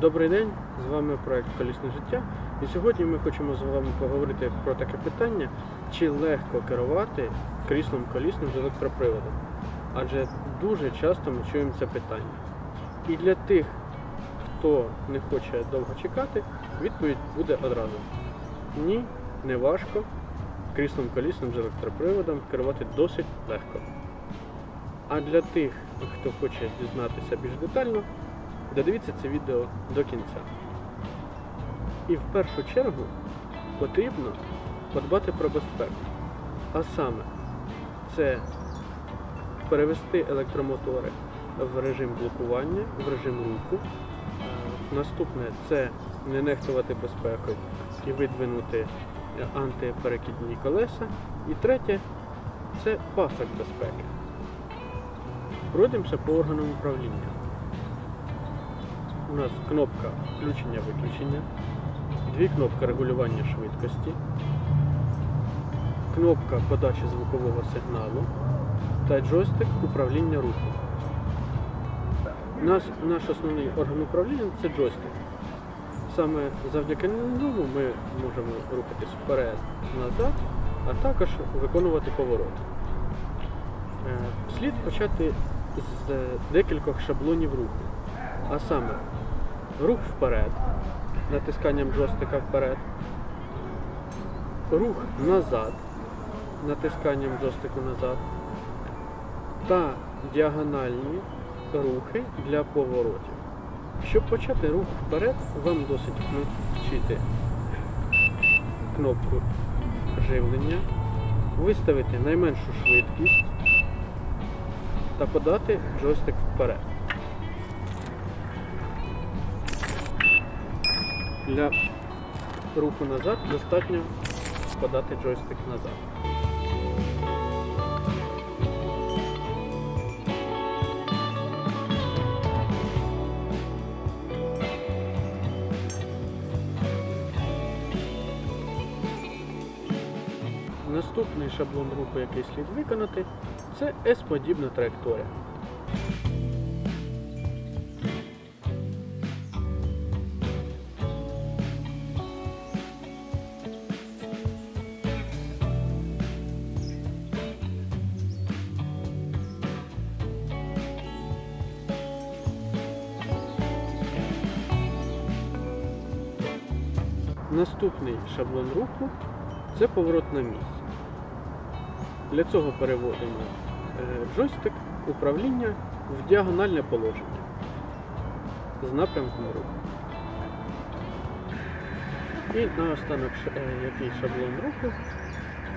Добрий день, з вами проект Колісне життя. І сьогодні ми хочемо з вами поговорити про таке питання, чи легко керувати кріслом колісним з електроприводом. Адже дуже часто ми чуємо це питання. І для тих, хто не хоче довго чекати, відповідь буде одразу. Ні, не важко. Кріслом колісним з електроприводом керувати досить легко. А для тих, хто хоче дізнатися більш детально, додивіться це відео до кінця. І в першу чергу потрібно подбати про безпеку. А саме, це перевести електромотори в режим блокування, в режим руху. Е, Наступне це не нехтувати безпекою і видвинути антиперекидні колеса. І третє це пасок безпеки. Пройдемося по органам управління. У нас кнопка включення-виключення, дві кнопки регулювання швидкості, кнопка подачі звукового сигналу та джойстик управління рухом. Наш, наш основний орган управління це джойстик. Саме завдяки ньому ми можемо рухатись вперед, назад, а також виконувати повороти. Е, Слід почати з декількох шаблонів руху. А саме рух вперед, натисканням джойстика вперед, рух назад, натисканням джойстику назад та діагональні рухи для поворотів. Щоб почати рух вперед, вам досить включити кнопку живлення, виставити найменшу швидкість та подати джойстик вперед. Для руху назад достатньо подати джойстик назад. Наступний шаблон руху, який слід виконати, це S-подібна траєкторія. Наступний шаблон руху це поворот на місці. Для цього переводимо е, джойстик управління в діагональне положення з напрямком руху. І наостанок е, який шаблон руху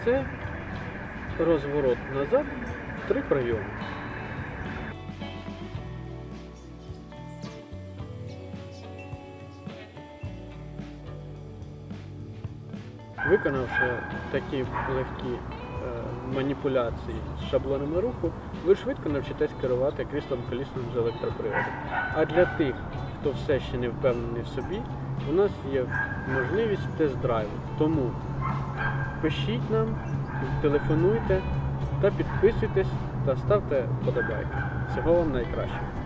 це розворот назад в три прийоми. Виконавши такі легкі е, маніпуляції з шаблонами руху, ви швидко навчитесь керувати кріслом колісним з електроприводом. А для тих, хто все ще не впевнений в собі, у нас є можливість тест-драйву. Тому пишіть нам, телефонуйте та підписуйтесь та ставте вподобайки. Всього вам найкращого.